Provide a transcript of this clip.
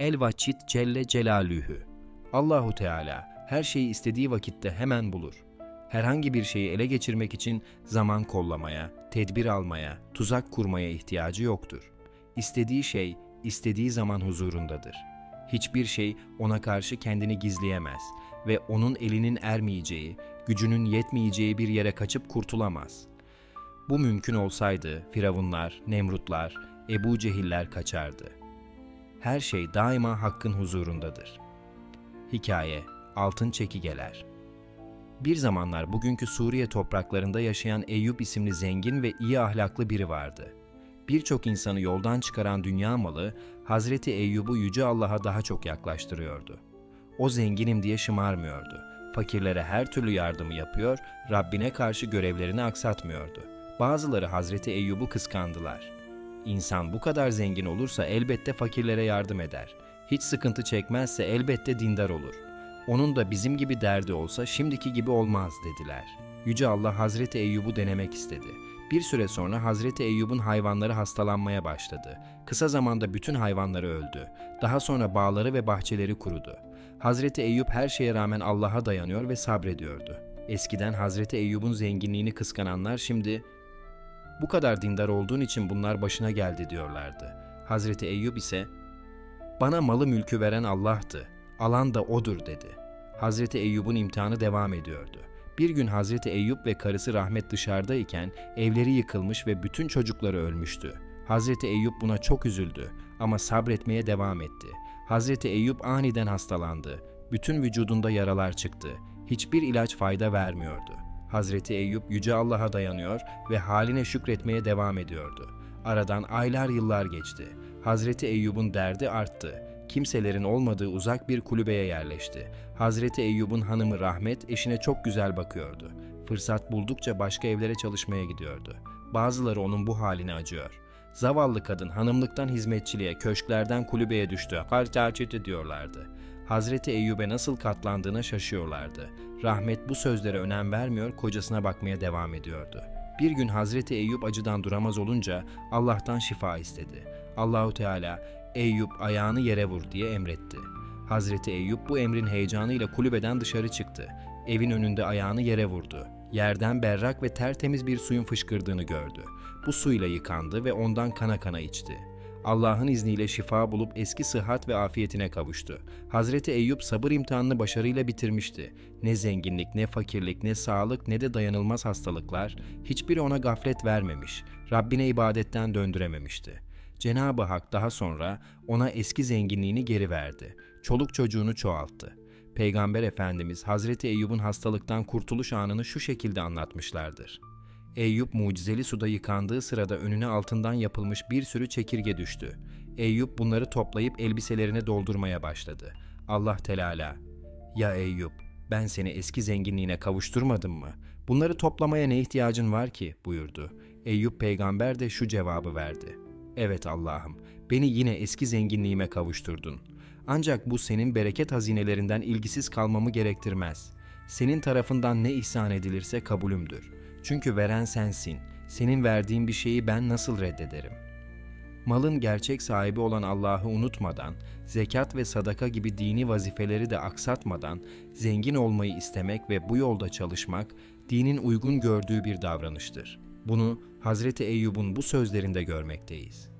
El Vaçit Celle Celalühü. Allahu Teala her şeyi istediği vakitte hemen bulur. Herhangi bir şeyi ele geçirmek için zaman kollamaya, tedbir almaya, tuzak kurmaya ihtiyacı yoktur. İstediği şey istediği zaman huzurundadır. Hiçbir şey ona karşı kendini gizleyemez ve onun elinin ermeyeceği, gücünün yetmeyeceği bir yere kaçıp kurtulamaz. Bu mümkün olsaydı Firavunlar, Nemrutlar, Ebu Cehiller kaçardı. Her şey daima hakkın huzurundadır. Hikaye Altın Çekigeler Bir zamanlar bugünkü Suriye topraklarında yaşayan Eyüp isimli zengin ve iyi ahlaklı biri vardı. Birçok insanı yoldan çıkaran dünya malı Hazreti Eyyub'u yüce Allah'a daha çok yaklaştırıyordu. O zenginim diye şımarmıyordu. Fakirlere her türlü yardımı yapıyor, Rabbine karşı görevlerini aksatmıyordu. Bazıları Hazreti Eyyub'u kıskandılar. İnsan bu kadar zengin olursa elbette fakirlere yardım eder. Hiç sıkıntı çekmezse elbette dindar olur. Onun da bizim gibi derdi olsa şimdiki gibi olmaz dediler. Yüce Allah Hazreti Eyyub'u denemek istedi. Bir süre sonra Hazreti Eyyub'un hayvanları hastalanmaya başladı. Kısa zamanda bütün hayvanları öldü. Daha sonra bağları ve bahçeleri kurudu. Hazreti Eyyub her şeye rağmen Allah'a dayanıyor ve sabrediyordu. Eskiden Hazreti Eyyub'un zenginliğini kıskananlar şimdi bu kadar dindar olduğun için bunlar başına geldi diyorlardı. Hazreti Eyyub ise bana malı mülkü veren Allah'tı, alan da O'dur dedi. Hazreti Eyyub'un imtihanı devam ediyordu. Bir gün Hazreti Eyyub ve karısı Rahmet dışarıdayken evleri yıkılmış ve bütün çocukları ölmüştü. Hazreti Eyyub buna çok üzüldü ama sabretmeye devam etti. Hazreti Eyyub aniden hastalandı. Bütün vücudunda yaralar çıktı. Hiçbir ilaç fayda vermiyordu. Hazreti Eyyub yüce Allah'a dayanıyor ve haline şükretmeye devam ediyordu. Aradan aylar yıllar geçti. Hazreti Eyyub'un derdi arttı. Kimselerin olmadığı uzak bir kulübeye yerleşti. Hazreti Eyyub'un hanımı Rahmet eşine çok güzel bakıyordu. Fırsat buldukça başka evlere çalışmaya gidiyordu. Bazıları onun bu haline acıyor. Zavallı kadın hanımlıktan hizmetçiliğe, köşklerden kulübeye düştü. Harçarçıtı diyorlardı. Hazreti Eyyub'e nasıl katlandığına şaşıyorlardı. Rahmet bu sözlere önem vermiyor, kocasına bakmaya devam ediyordu. Bir gün Hazreti Eyyub acıdan duramaz olunca Allah'tan şifa istedi. Allahu Teala Eyyub ayağını yere vur diye emretti. Hazreti Eyyub bu emrin heyecanıyla kulübeden dışarı çıktı. Evin önünde ayağını yere vurdu. Yerden berrak ve tertemiz bir suyun fışkırdığını gördü. Bu suyla yıkandı ve ondan kana kana içti. Allah'ın izniyle şifa bulup eski sıhhat ve afiyetine kavuştu. Hazreti Eyüp sabır imtihanını başarıyla bitirmişti. Ne zenginlik, ne fakirlik, ne sağlık, ne de dayanılmaz hastalıklar hiçbiri ona gaflet vermemiş. Rabbine ibadetten döndürememişti. Cenab-ı Hak daha sonra ona eski zenginliğini geri verdi. Çoluk çocuğunu çoğalttı. Peygamber Efendimiz Hazreti Eyyub'un hastalıktan kurtuluş anını şu şekilde anlatmışlardır. Eyüp mucizeli suda yıkandığı sırada önüne altından yapılmış bir sürü çekirge düştü. Eyüp bunları toplayıp elbiselerine doldurmaya başladı. Allah Teala, ''Ya Eyüp, ben seni eski zenginliğine kavuşturmadım mı? Bunları toplamaya ne ihtiyacın var ki?'' buyurdu. Eyüp peygamber de şu cevabı verdi. ''Evet Allah'ım, beni yine eski zenginliğime kavuşturdun. Ancak bu senin bereket hazinelerinden ilgisiz kalmamı gerektirmez. Senin tarafından ne ihsan edilirse kabulümdür.'' Çünkü veren sensin. Senin verdiğin bir şeyi ben nasıl reddederim? Malın gerçek sahibi olan Allah'ı unutmadan, zekat ve sadaka gibi dini vazifeleri de aksatmadan zengin olmayı istemek ve bu yolda çalışmak dinin uygun gördüğü bir davranıştır. Bunu Hazreti Eyyub'un bu sözlerinde görmekteyiz.